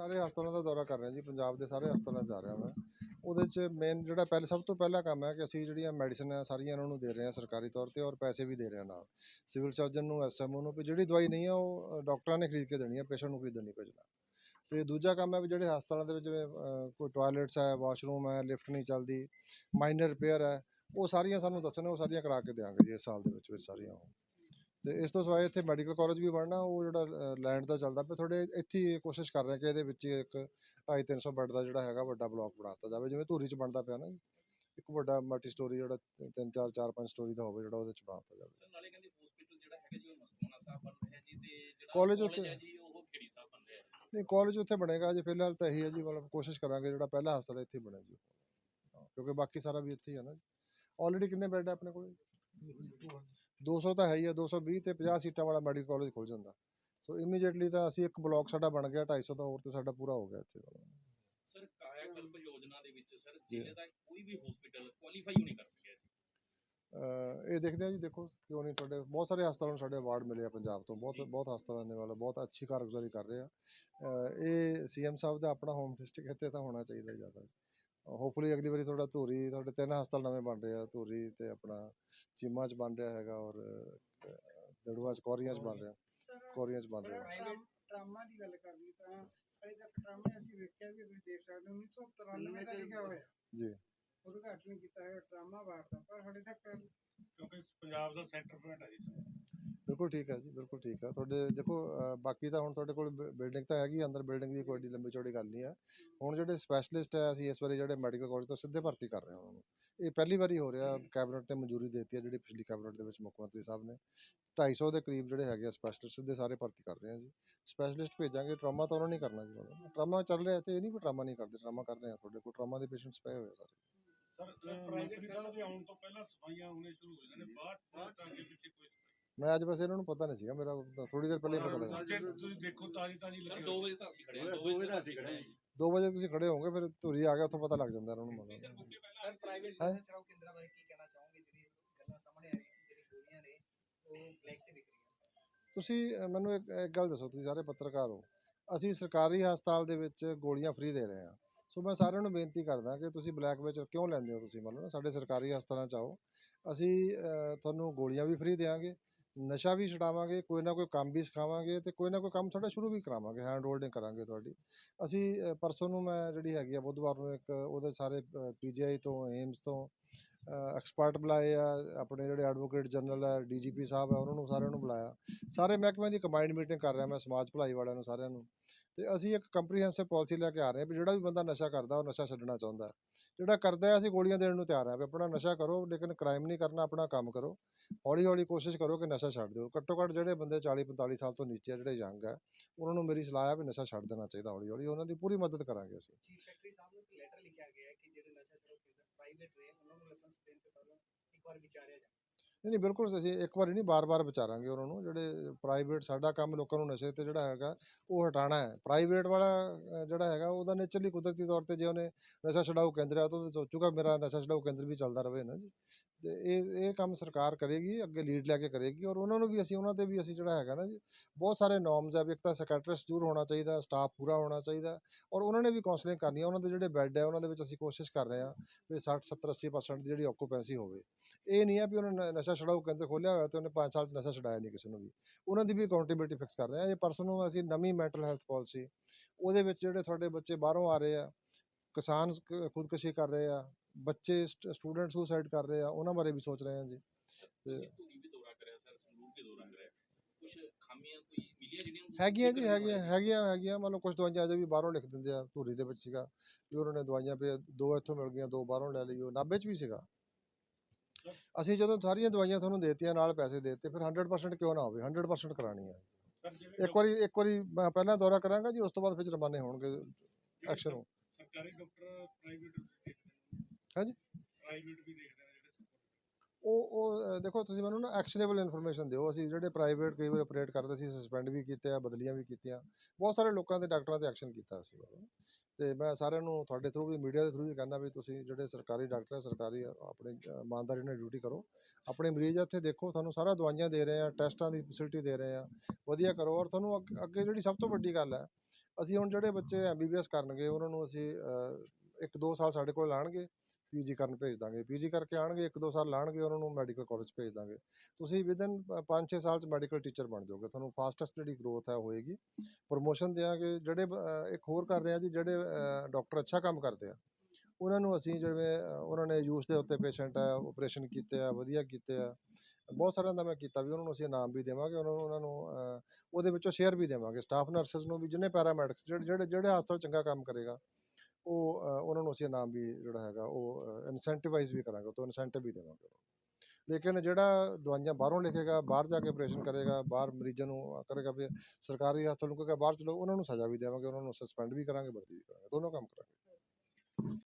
ਸਾਰੇ ਹਸਪਤਾਲਾਂ ਦਾ ਦੌਰਾ ਕਰ ਰਹੇ ਜੀ, ਪੰਜਾਬ ਦੇ ਸਾਰੇ ਹਸਪਤਾਲਾਂ 'ਚ ਜਾ ਰਿਹਾ ਮੈਂ। ਉਹਦੇ 'ਚ ਮੇਨ ਜਿਹੜਾ ਪਹਿਲੇ, ਸਭ ਤੋਂ ਪਹਿਲਾ ਕੰਮ ਹੈ ਕਿ ਅਸੀਂ ਜਿਹੜੀਆਂ ਮੈਡੀਸਨ ਹੈ, ਸਾਰੀਆਂ ਉਹਨਾਂ ਨੂੰ ਦੇ ਰਹੇ ਹਾਂ ਸਰਕਾਰੀ ਤੌਰ ਤੇ ਔਰ ਪੈਸੇ ਵੀ ਦੇ ਰਹੇ ਹਾਂ ਨਾਲ। ਸਿਵਲ ਸਰਜਨ ਨੂੰ ਐਸਐਮਓ ਨੂੰ, ਵੀ ਜਿਹੜੀ ਦਵਾਈ ਨਹੀਂ ਹੈ, ਉਹ ਡਾਕਟਰਾਂ ਨੇ ਖਰੀਦ ਕੇ ਦੇਣੀ ਹੈ, ਪੇਸ਼ੈਂਟ ਨੂੰ ਖਰੀਦਣ ਨਹੀਂ ਭੇਜਣਾ। ਤੇ ਦੂਜਾ ਕੰਮ ਹੈ ਵੀ ਜਿਹੜੇ ਹਸਪਤਾਲਾਂ ਦੇ ਵਿੱਚ ਜਿਵੇਂ ਕੋਈ ਟਾਇਲਟਸ ਹੈ ਵਾਸ਼ਰੂਮ ਹੈ ਲਿਫਟ ਨਹੀਂ ਚੱਲਦੀ ਮਾਈਨਰ ਰਿਪੇਅਰ ਹੈ, ਉਹ ਸਾਰੀਆਂ ਸਾਨੂੰ ਦੱਸਣ, ਉਹ ਸਾਰੀਆਂ ਕਰਾ ਕੇ ਦੇਵਾਂਗੇ ਜੀ ਇਸ ਸਾਲ ਦੇ ਵਿੱਚ ਵਿੱਚ ਸਾਰੀਆਂ ਉਹ। ਤੇ ਇਸ ਤੋਂ ਸਿਵਾਏ ਇੱਥੇ ਮੈਡੀਕਲ ਕਾਲਜ ਵੀ ਬਣਨਾ ਉਹ ਜਿਹੜਾ ਲੈਂਡ ਦਾ ਚੱਲਦਾ ਪਿਆ ਥੋੜੇ ਇੱਥੇ ਕੋਸ਼ਿਸ਼ ਕਰ ਰਹੇ ਕਿ ਇਹਦੇ ਵਿੱਚ ਇੱਕ 250 ਬੈੱਡ ਦਾ ਜਿਹੜਾ ਹੈਗਾ ਵੱਡਾ ਬਲਾਕ ਬਣਾਤਾ ਜਾਵੇ ਜਿਵੇਂ ਧੂਰੀ ਚ ਬਣਦਾ ਪਿਆ ਨਾ ਇੱਕ ਵੱਡਾ ਮਲਟੀ ਸਟੋਰੀ ਜਿਹੜਾ 3 4 4 5 ਸਟੋਰੀ ਦਾ ਹੋਵੇ ਜਿਹੜਾ ਉਹਦੇ ਚ ਬਣਾਤਾ ਜਾਵੇ। ਸਰ ਨਾਲੇ ਕਹਿੰਦੇ ਹਸਪੀਟਲ ਜਿਹੜਾ ਹੈਗਾ ਜੀ ਉਹ ਮਸਤੂਨਾ ਸਾਹਿਬ ਬਣ ਰਿਹਾ ਜੀ ਤੇ ਜਿਹੜਾ college ਉੱਥੇ- ਹੈ ਜੀ ਉਹ ਖੇੜੀ ਸਾਹਿਬ ਬਣ ਰਿਹਾ ਹੈ ਨਹੀਂ ਕਾਲਜ ਉੱਥੇ ਬਣੇਗਾ ਜੀ ਫਿਲਹਾਲ ਤਾਂ ਇਹੀ ਹੈ ਜੀ ਮਤਲਬ ਕੋਸ਼ਿਸ਼ ਕਰਾਂਗੇ ਜਿਹੜਾ ਪਹਿਲਾ ਹਸਪਤਾਲ ਇੱਥੇ ਹੀ ਬਣੇ ਜੀ। ਕਿਉਂਕਿ ਬਾਕੀ ਸਾਰਾ ਵੀ ਇੱਥੇ ਹੀ ਹੈ ਨਾ ਆਲਰੇਡੀ ਕਿੰਨੇ ਬੈੱਡ ਹੈ ਆਪਣੇ ਕੋਲ? 200 ਤਾਂ ਹੈ ਹੀ ਹੈ 220 ਤੇ 50 ਸੀਟਾਂ ਵਾਲਾ ਮੈਡੀਕਲ ਕਾਲਜ ਖੁੱਲ ਜਾਂਦਾ। ਸੋ ਇਮੀਡੀਏਟਲੀ ਤਾਂ ਅਸੀਂ ਇੱਕ ਬਲਾਕ ਸਾਡਾ ਬਣ ਗਿਆ 250 ਤਾਂ ਹੋਰ ਤੇ ਸਾਡਾ ਪੂਰਾ ਹੋ ਗਿਆ ਇੱਥੇ। ਸਰ ਕਾਇਆ ਕਲਪ ਯੋਜਨਾ ਦੇ ਵਿੱਚ ਸਰ ਜੀ। ਜ਼ਿਲ੍ਹੇ ਦਾ ਕੋਈ ਵੀ ਹਸਪੀਟਲ ਕੁਆਲੀਫਾਈ ਨਹੀਂ ਕਰ ਸਕਿਆ ਇਹ ਦੇਖਦੇ ਆ ਜੀ ਦੇਖੋ ਕਿਉਂ ਨਹੀਂ ਤੁਹਾਡੇ ਬਹੁਤ ਸਾਰੇ ਹਸਪਤਾਲਾਂ ਨੂੰ ਸਾਡੇ ਅਵਾਰਡ ਮਿਲੇ ਆ ਪੰਜਾਬ ਤੋਂ। ਬਹੁਤ ਬਹੁਤ ਹਸਪਤਾਲਾਂ ਨੇ ਵਾਲਾ ਬਹੁਤ ਅੱਛੀ ਕਾਰਗੁਜ਼ਾਰੀ ਕਰ ਰਹੇ ਆ। ਇਹ ਸੀਐਮ ਸਾਹਿਬ ਦਾ ਆਪਣਾ ਹੋਮ ਡਿਸਟ੍ਰਿਕਟ ਇੱਥੇ ਤਾਂ ਹੋਣਾ ਚਾਹੀਦਾ ਜ਼ਿਆਦਾ। ਹੋਪਫੁਲੀ ਅਗਲੀ ਵਾਰੀ ਤੁਹਾਡਾ ਧੂਰੀ ਤੁਹਾਡੇ ਤਿੰਨ ਹਸਪਤਾਲ ਨਵੇਂ ਬਣ ਰਹੇ ਆ ਧੂਰੀ ਤੇ ਆਪਣਾ ਚੀਮਾ ਚ ਬਣ ਰਿਹਾ ਹੈਗਾ ਔਰ ਦੜੂਆ ਚ ਕੋਰੀਆਂ ਚ ਬਣ ਰਿਹਾ ਕੋਰੀਆਂ ਚ ਬਣ ਰਿਹਾ। ਟਰਾਮ- ਦੀ ਗੱਲ ਕਰਨੀ ਤਾਂ ਅਜੇ ਤੱਕ ਟਰਾਮਾ ਅਸੀਂ ਵੇਖਿਆ ਵੀ ਤੁਸੀਂ ਦੇਖ ਸਕਦੇ ਹੋ 1993 ਦਾ ਲਿਖਿਆ ਹੋਇਆ। ਜੀ। ਉਦਘਾਟਨ ਕੀਤਾ ਹੈ ਟਰਾਮਾ ਵਾਰਡ ਦਾ ਪਰ ਹਾਲੇ ਤੱਕ ਕਿਉਂਕਿ ਪੰਜਾਬ ਦਾ ਸੈਂਟਰ ਪੁਆਇੰਟ ਹੈ ਜੀ। ਬਿਲਕੁਲ ਠੀਕ ਹੈ ਜੀ ਬਿਲਕੁਲ ਠੀਕ ਹੈ। ਤੁਹਾਡੇ ਦੇਖੋ ਬਾਕੀ ਤਾਂ ਹੁਣ ਤੁਹਾਡੇ ਕੋਲ ਬਿਲਡਿੰਗ ਤਾਂ ਹੈਗੀ ਅੰਦਰ ਬਿਲਡਿੰਗ ਦੀ ਕੋਈ ਏਡੀ ਲੰਬੀ ਚੌੜੀ ਗੱਲ ਨਹੀਂ ਹੈ। ਹੁਣ ਜਿਹੜੇ ਸਪੈਸ਼ਲਿਸਟ ਹੈ ਅਸੀਂ ਇਸ ਵਾਰੀ ਜਿਹੜੇ ਮੈਡੀਕਲ ਕਾਲਜ ਤੋਂ ਸਿੱਧੇ ਭਰਤੀ ਕਰ ਰਹੇ ਹਾਂ ਉਹਨਾਂ ਨੂੰ। ਇਹ ਪਹਿਲੀ ਵਾਰੀ ਹੋ ਰਿਹਾ ਕੈਬਨਿਟ ਨੇ ਮਨਜ਼ੂਰੀ ਦੇ ਦਿੱਤੀ ਹੈ ਜਿਹੜੀ ਪਿਛਲੀ ਕੈਬਨਿਟ ਦੇ ਵਿੱਚ ਮੁੱਖ ਮੰਤਰੀ ਸਾਹਿਬ ਨੇ। 250 ਦੇ ਕਰੀਬ ਜਿਹੜੇ ਹੈਗੇ ਆ ਸਪੈਸ਼ਲਿਸਟ ਸਿੱਧੇ ਸਾਰੇ ਭਰਤੀ ਕਰ ਰਹੇ ਹਾਂ ਜੀ। ਸਪੈਸ਼ਲਿਸਟ ਭੇਜਾਂਗੇ ਟਰਾਮਾ ਤਾਂ ਉਹਨਾਂ ਨੇ ਕਰਨਾ ਜੀ ਟਰਾਮਾ ਚੱਲ ਰਿਹਾ ਤੇ ਇਹ ਨਹੀਂ ਵੀ ਟਰਾਮਾ ਨਹੀਂ ਕਰਦੇ ਟਰਾਮਾ ਕਰ ਰਹੇ ਆ ਤੁਹਾਡੇ ਕੋਲ ਟਰਾਮਾ ਦੇ ਪੇਸ਼ੈਂਟਸ ਪਏ ਹੋਏ ਆ ਸਾਰੇ। ਸਰ ਪ੍ਰਾਈਵੇਟ ਦੇ ਆਉਣ ਤੋਂ ਪਹਿਲਾਂ ਸਫਾਈਆਂ ਹੋਣੇ ਸ਼ੁਰੂ ਹੋ ਜਾਂਦੇ ਨੇ ਬਾਅਦ ਬਾਅਦ ਤਾਂ ਅੱਗੇ ਪਿੱਛੇ ਕੋਈ ਮੈਂ ਅੱਜ ਬਸ ਇਹਨਾਂ ਨੂੰ ਪਤਾ ਨਹੀਂ ਸੀਗਾ ਮੇਰਾ ਥੋੜੀ ਦੇਰ ਪਹਿਲੇ ਹੀ ਪਤਾ ਲੱਗਾ। ਜੇ ਤੁਸੀਂ ਦੇਖੋ ਤਾਜੀ ਤਾਜੀ ਸਰ ਲੱਗੀ 2 ਵਜੇ ਤਾਂ ਅਸੀਂ ਖੜੇ ਹਾਂ 2 ਵਜੇ ਤਾਂ ਅਸੀਂ ਖੜੇ ਹਾਂ। ਜੀ 2 ਵਜੇ ਤੁਸੀਂ ਖੜੇ ਹੋਵੋਗੇ ਫਿਰ ਧੂਰੀ ਆ ਗਿਆ ਉੱਥੋਂ ਪਤਾ ਲੱਗ ਜਾਂਦਾ ਇਹਨਾਂ ਨੂੰ ਮਤਲਬ ਸਰ ਪ੍ਰਾਈਵੇਟ? ਬਿਜ਼ਨਸ ਛੜਾਓ ਕੇਂਦਰਾਂ ਬਾਰੇ ਕੀ ਕਹਿਣਾ ਚਾਹੋਗੇ? ਜਿਹੜੀ ਗੱਲਾਂ ਸਾਹਮਣੇ ਆ ਰਹੀਆਂ ਜਿਹੜੀ ਗੋਲੀਆਂ ਨੇ ਉਹ ਬਲੈਕ ਤੇ ਵਿਕ ਰਹੀਆਂ ਤੁਸੀਂ ਮੈਨੂੰ ਇੱਕ ਇੱਕ ਗੱਲ ਦੱਸੋ ਤੁਸੀਂ ਸਾਰੇ ਪੱਤਰਕਾਰ ਹੋ। ਅਸੀਂ ਸਰਕਾਰੀ ਹਸਪਤਾਲ ਦੇ ਵਿੱਚ ਗੋਲੀਆਂ ਫ੍ਰੀ ਦੇ ਰਹੇ ਹਾਂ। ਸੋ ਮੈਂ ਸਾਰਿਆਂ ਨੂੰ ਬੇਨਤੀ ਕਰਦਾ ਕਿ ਤੁਸੀਂ ਬਲੈਕ ਵਿੱਚ ਕਿਉਂ ਲੈਂਦੇ ਹੋ ਤੁਸੀਂ? ਮੰਨ ਲਓ ਸਾਡੇ ਸਰਕਾਰੀ ਹਸਪਤਾਲਾਂ 'ਚ ਆਓ। ਅਸੀਂ ਅਹ, ਤੁਹਾਨੂੰ ਗੋਲੀਆਂ ਵੀ ਫ੍ਰੀ ਦੇਵਾਂਗੇ ਨਸ਼ਾ ਵੀ ਛਡਾਵਾਂਗੇ, ਕੋਈ ਨਾ ਕੋਈ ਕੰਮ ਵੀ ਸਿਖਾਵਾਂਗੇ ਤੇ ਕੋਈ ਨਾ ਕੋਈ ਕੰਮ ਤੁਹਾਡਾ ਸ਼ੁਰੂ ਵੀ ਕਰਾਵਾਂਗੇ ਹੈਂਡ ਹੋਲਡਿੰਗ ਕਰਾਂਗੇ ਤੁਹਾਡੀ। ਅਸੀਂ ਪਰਸੋਂ ਨੂੰ ਮੈਂ ਜਿਹੜੀ ਹੈਗੀ ਆ ਬੁੱਧਵਾਰ ਨੂੰ ਇੱਕ ਉਹਦੇ ਸਾਰੇ ਪੀਜੀਆਈ ਤੋਂ ਏਮਸ ਤੋਂ ਐਕਸਪਰਟ ਬੁਲਾਏ ਆ, ਆਪਣੇ ਜਿਹੜੇ ਐਡਵੋਕੇਟ ਜਨਰਲ ਹੈ ਡੀਜੀਪੀ ਸਾਹਿਬ ਹੈ ਉਹਨਾਂ ਨੂੰ ਸਾਰਿਆਂ ਨੂੰ ਬੁਲਾਇਆ। ਸਾਰੇ ਮਹਿਕਮਿਆਂ ਦੀ ਕੰਬਾਈਨਡ ਮੀਟਿੰਗ ਕਰ ਰਿਹਾ ਮੈਂ ਸਮਾਜ ਭਲਾਈ ਵਾਲਿਆਂ ਨੂੰ ਸਾਰਿਆਂ ਨੂੰ। ਤੇ ਅਸੀਂ ਇੱਕ ਕੰਪਰੀਹੈਂਸਿਵ ਪਾਲਿਸੀ ਲੈ ਕੇ ਆ ਰਹੇ ਹਾਂ ਵੀ ਜਿਹੜਾ ਵੀ ਬੰਦਾ ਨਸ਼ਾ ਕਰਦਾ, ਉਹ ਨਸ਼ਾ ਛੱਡਣਾ ਚਾਹੁੰਦਾ। ਜਿਹੜਾ ਕਰਦਾ ਅਸੀਂ ਗੋਲੀਆਂ ਦੇਣ ਨੂੰ ਤਿਆਰ ਹਾਂ ਵੀ ਆਪਣਾ ਨਸ਼ਾ ਕਰੋ, ਲੇਕਿਨ ਕ੍ਰਾਈਮ ਨਹੀਂ ਕਰਨਾ, ਆਪਣਾ ਕੰਮ ਕਰੋ। ਹੌਲੀ ਹੌਲੀ ਕੋਸ਼ਿਸ਼ ਕਰੋ ਕਿ ਨਸ਼ਾ ਛੱਡ ਦਿਓ। ਘੱਟੋ ਘੱਟ ਜਿਹੜੇ ਬੰਦੇ 40 45 ਸਾਲ ਤੋਂ ਨੀਚੇ ਜਿਹੜੇ ਯੰਗ ਹੈ ਉਹਨਾਂ ਨੂੰ ਮੇਰੀ ਸਲਾਹ ਹੈ ਵੀ ਨਸ਼ਾ ਛੱਡ ਦੇਣਾ ਚਾਹੀਦਾ ਹੌਲੀ ਹੌਲੀ ਉਹਨਾਂ ਦੀ ਪੂਰੀ ਮਦਦ ਕਰਾਂਗੇ ਅਸੀਂ। ਚੀਫ ਸੈਕਟਰੀ ਸਾਹਿਬ ਨੂੰ ਇੱਕ ਲੈਟਰ ਲਿਖਿਆ ਗਿਆ ਹੈ ਕਿ ਜਿਹੜੇ ਨਸ਼ਾ ਛੜਾਓ ਪ੍ਰਾਈਵੇਟ ਨੇ ਉਹਨਾਂ ਨੂੰ ਲਾਇਸੈਂਸ ਦੇਣ ਤੋਂ ਪਹਿਲਾਂ ਇੱਕ ਵਾਰ ਵਿਚਾਰਿਆ ਜਾਵੇ। ਨਹੀਂ ਨਹੀਂ ਬਿਲਕੁਲ ਅਸੀਂ ਇੱਕ ਵਾਰੀ ਨਹੀਂ ਬਾਰ-ਬਾਰ ਵਿਚਾਰਾਂਗੇ ਉਹਨਾਂ ਨੂੰ ਜਿਹੜੇ ਪ੍ਰਾਈਵੇਟ ਸਾਡਾ ਕੰਮ ਲੋਕਾਂ ਨੂੰ ਨਸ਼ੇ ਤੇ ਜਿਹੜਾ ਹੈਗਾ ਉਹ ਹਟਾਣਾ ਹੈ। ਪ੍ਰਾਈਵੇਟ ਵਾਲਾ ਅਹ, ਜਿਹੜਾ ਹੈਗਾ ਉਹਦਾ ਨੇਚਰਲੀ ਕੁਦਰਤੀ ਤੌਰ ਤੇ ਜੇ ਉਹਨੇ ਨਸ਼ਾ ਛਡਾਊ ਕੇਂਦਰ ਹੈ ਤਾਂ ਉਹ ਤਾਂ ਸੋਚੂਗਾ ਮੇਰਾ ਨਸ਼ਾ ਛਡਾਊ ਕੇਂਦਰ ਵੀ ਚੱਲਦਾ ਰਹੇ ਨਾ ਜੀ। ਤੇ ਇਹ ਇਹ ਕੰਮ ਸਰਕਾਰ ਕਰੇਗੀ, ਅੱਗੇ ਲੀਡ ਲੈ ਕੇ ਕਰੇਗੀ ਔਰ ਉਹਨਾਂ ਨੂੰ ਵੀ ਅਸੀਂ, ਉਹਨਾਂ ਤੇ ਵੀ ਅਸੀਂ ਜਿਹੜਾ ਹੈਗਾ ਨਾ ਜੀ, ਬਹੁਤ ਸਾਰੇ ਨੋਰਮਸ ਆ, ਵੀ ਇੱਕ ਤਾਂ ਸੈਕਟਰਿਸਟ ਜ਼ਰੂਰ ਹੋਣਾ ਚਾਹੀਦਾ ਸਟਾਫ ਪੂਰਾ ਹੋਣਾ ਚਾਹੀਦਾ ਔਰ ਉਹਨਾਂ ਨੇ ਵੀ ਕਾਉਂਸਲਿੰਗ ਕਰਨੀ ਹੈ ਉਹਨਾਂ ਦੇ ਜਿਹੜੇ ਬੈੱਡ ਹੈ ਉਹਨਾਂ ਦੇ ਵਿੱਚ ਅਸੀਂ ਕੋਸ਼ਿਸ਼ ਕਰ ਰਹੇ ਹਾਂ ਵੀ 60 70 80% ਦੀ ਜਿਹੜੀ ਆਕੂਪੈਂਸੀ ਹੋਵੇ। ਇਹ ਨਹੀਂ ਆ ਵੀ ਉਹਨੇ ਨਸ਼ਾ ਛਡਾਊ ਕੇਂਦਰ ਖੋਲਿਆ ਹੋਇਆ ਤੇ ਉਹਨੇ 5 ਸਾਲ ਚ ਨਸ਼ਾ ਛਡਾਇਆ ਨਹੀਂ ਕਿਸੇ ਨੂੰ ਵੀ। ਉਹਨਾਂ ਦੀ ਵੀ ਅਕਾਊਂਟੇਬਿਲਟੀ ਫਿਕਸ ਕਰ ਰਹੇ ਹਾਂ ਇਹ ਪਰਸਨ ਨੂੰ ਅਸੀਂ ਨਵੀਂ ਮੈਂਟਲ ਹੈਲਥ ਪਾਲਿਸੀ ਉਹਦੇ ਵਿੱਚ ਜਿਹੜੇ ਤੁਹਾਡੇ ਬੱਚੇ ਬਾਹਰੋਂ ਆ ਰਹੇ ਆ, ਕਿਸਾਨ ਕ- ਖੁਦਕੁਸ਼ੀ ਕਰ ਰਹੇ ਆ ਬੱਚੇ ਸਟੂਡੈਂਟ ਸੁਸਾਈਡ ਕਰ ਰਹੇ ਆ ਉਹਨਾਂ ਬਾਰੇ ਵੀ ਸੋਚ ਰਹੇ ਹਾਂ ਜੀ। ਤੁਸੀਂ ਹੈਗੀਆਂ ਜੀ ਹੈਗੀਆਂ? ਹੈਗੀਆਂ ਹੈਗੀਆਂ। ਮੰਨ ਲਓ ਕੁਝ ਦਵਾਈਆਂ ਅਜੇ ਵੀ ਬਾਹਰੋਂ ਲਿਖ ਦਿੰਦੇ ਆ ਧੂਰੀ ਦੇ ਵਿੱਚ ਸੀਗਾ। ਵੀ ਉਹਨਾਂ ਨੇ ਦਵਾਈਆਂ ਵੀ ਦੋ ਇੱਥੋਂ ਮਿਲ ਗਈਆਂ ਦੋ ਬਾਹਰੋਂ ਲੈ ਲਈਓ ਨਾਭੇ 'ਚ ਵੀ ਸੀਗਾ। ਅਸੀਂ ਜਦੋਂ ਸਾਰੀਆਂ ਦਵਾਈਆਂ ਤੁਹਾਨੂੰ ਦੇਤੀਆਂ ਨਾਲ ਪੈਸੇ ਦੇਤੇ ਫਿਰ 100% ਕਿਉਂ ਨਾ ਹੋਵੇ? 100% ਕਰਾਣੀ ਜਿਹੜੇ ਇੱਕ ਵਾਰੀ ਇੱਕ ਵਾਰੀ ਮੈਂ ਪਹਿਲਾਂ ਦੌਰਾ ਕਰਾਂਗਾ ਜੀ ਉਸ ਤੋਂ ਬਾਅਦ ਫਿਰ ਜੁਰਮਾਨੇ ਹੋਣਗੇ ਐਕਸ਼ਨ ਹੋ ਸਰਕਾਰੀ ਡਾਕਟਰ ਪ੍ਰਾਈਵੇਟ ਹਾਂਜੀ? ਪ੍ਰਾਈਵੇਟ ਵੀ ਦੇਖਦੇ ਨੇ ਜਿਹੜੇ ਉਹ ਉਹ ਦੇਖੋ ਤੁਸੀਂ ਮੈਨੂੰ ਨਾ ਐਕਸ਼ਨੇਬਲ ਇਨਫੋਰਮੇਸ਼ਨ ਦਿਓ। ਅਸੀਂ ਜਿਹੜੇ ਪ੍ਰਾਈਵੇਟ ਕਈ ਵਾਰ ਆਪਰੇਟ ਕਰਦੇ ਸੀ ਸਸਪੈਂਡ ਵੀ ਕੀਤੇ ਆ ਬਦਲੀਆਂ ਵੀ ਕੀਤੀਆਂ। ਬਹੁਤ ਸਾਰੇ ਲੋਕਾਂ ਦੇ ਡਾਕਟਰਾਂ ਤੇ ਐਕਸ਼ਨ ਕੀਤਾ ਸੀ ਤੇ ਮੈਂ ਸਾਰਿਆਂ ਨੂੰ ਤੁਹਾਡੇ ਥਰੂ ਵੀ ਮੀਡੀਆ ਦੇ ਥਰੂ ਵੀ ਕਹਿੰਦਾ ਵੀ ਤੁਸੀਂ ਜਿਹੜੇ ਸਰਕਾਰੀ ਡਾਕਟਰ ਆ ਸਰਕਾਰੀ ਆ, ਆਪਣੇ ਇਮਾਨਦਾਰੀ ਨਾਲ ਡਿਊਟੀ ਕਰੋ। ਆਪਣੇ ਮਰੀਜ਼ ਇੱਥੇ ਦੇਖੋ ਤੁਹਾਨੂੰ ਸਾਰਾ ਦਵਾਈਆਂ ਦੇ ਰਹੇ ਆ ਟੈਸਟਾਂ ਦੀ ਫੈਸਿਲਿਟੀ ਦੇ ਰਹੇ ਆ। ਵਧੀਆ ਕਰੋ। ਔਰ ਤੁਹਾਨੂੰ ਅੱਗ- ਅੱਗੇ ਜਿਹੜੀ ਸਭ ਤੋਂ ਵੱਡੀ ਗੱਲ ਹੈ ਅਸੀਂ ਹੁਣ ਜਿਹੜੇ ਬੱਚੇ ਐਮਬੀਬੀਐਸ ਕਰਨਗੇ ਉਹਨਾਂ ਨੂੰ ਅਸੀਂ ਇੱਕ ਦੋ ਸਾਲ ਸਾਡੇ ਕੋਲ ਲਾਣਗੇ ਪੀਜੀ ਕਰਨ ਭੇਜ ਦਾਂਗੇ। ਪੀਜੀ ਕਰਕੇ ਆਣਗੇ ਇੱਕ ਦੋ ਸਾਲ ਲਾਣਗੇ ਉਹਨਾਂ ਨੂੰ ਮੈਡੀਕਲ ਕਾਲਜ ਭੇਜ ਦਾਂਗੇ। ਤੁਸੀਂ ਵਿਦਨ 5-6 ਸਾਲ ਚ ਮੈਡੀਕਲ ਟੀਚਰ ਬਣ ਜਾਓਗੇ। ਤੁਹਾਨੂੰ ਫਾਸਟੈਸਟ ਜਿਹੜੀ ਗਰੋਥ ਹੈ ਹੋਏਗੀ। ਪ੍ਰੋਮੋਸ਼ਨ ਦਿਆਂਗੇ। ਜਿਹੜੇ ਇੱਕ ਹੋਰ ਕਰ ਰਹੇ ਆ ਜੀ, ਜਿਹੜੇ ਡਾਕਟਰ ਅੱਛਾ ਕੰਮ ਕਰਦੇ ਆ। ਉਹਨਾਂ ਨੂੰ ਅਸੀਂ ਜਿਵੇਂ ਉਹਨਾਂ ਨੇ ਯੂਸ ਦੇ ਉੱਤੇ ਪੇਸ਼ੈਂਟ ਆ ਆਪਰੇਸ਼ਨ ਕੀਤੇ ਆ, ਵਧੀਆ ਕੀਤੇ ਆ। ਬਹੁਤ ਸਾਰਿਆਂ ਦਾ ਮੈਂ ਕੀਤਾ ਵੀ, ਉਹਨਾਂ ਨੂੰ ਅਸੀਂ ਇਨਾਮ ਵੀ ਦੇਵਾਂਗੇ, ਉਹਨਾਂ ਨੂੰ ਉਹਨਾਂ ਨੂੰ ਉਹਦੇ ਵਿੱਚੋਂ ਸ਼ੇਅਰ ਵੀ ਦੇਵਾਂਗੇ। ਸਟਾਫ ਨਰਸਸ ਨੂੰ ਵੀ ਜਿਹਨੇ ਪੈਰਾਮੈਡਿਕਸ ਜਿਹੜੇ ਜਿਹੜੇ ਜਿਹੜੇ ਹਸਪਤਾਲ ਚੰਗਾ ਕੰਮ ਕਰੇਗਾ। ਉਹ ਉਹਨਾਂ ਨੂੰ ਅਸੀਂ ਇਨਾਮ ਵੀ ਜਿਹੜਾ ਹੈਗਾ ਉਹ ਇਨਸੈਂਟੀਵਾਈਜ਼ ਵੀ ਕਰਾਂਗੇ ਉਹ ਤੋਂ ਇਨਸੈਂਟਿਵ ਵੀ ਦੇਵਾਂਗੇ ਲੇਕਿਨ ਜਿਹੜਾ ਦਵਾਈਆਂ ਬਾਹਰੋਂ ਲਿਖੇਗਾ, ਬਾਹਰ ਜਾ ਕੇ ਆਪਰੇਸ਼ਨ ਕਰੇਗਾ, ਬਾਹਰ ਮਰੀਜ਼ਾਂ ਨੂੰ ਕਰੇਗਾ ਵੀ ਸਰਕਾਰੀ ਹਸਪਤਾਲ ਨੂੰ ਕਹੇਗਾ, ਬਾਹਰ ਚਲੋ, ਉਹਨਾਂ ਨੂੰ ਸਜ਼ਾ ਵੀ ਦੇਵਾਂਗੇ, ਉਹਨਾਂ ਨੂੰ ਸਸਪੈਂਡ ਵੀ ਕਰਾਂਗੇ, ਬਦਲੀ ਵੀ ਕਰਾਂਗੇ, ਦੋਨੋਂ ਕੰਮ ਕਰਾਂਗੇ।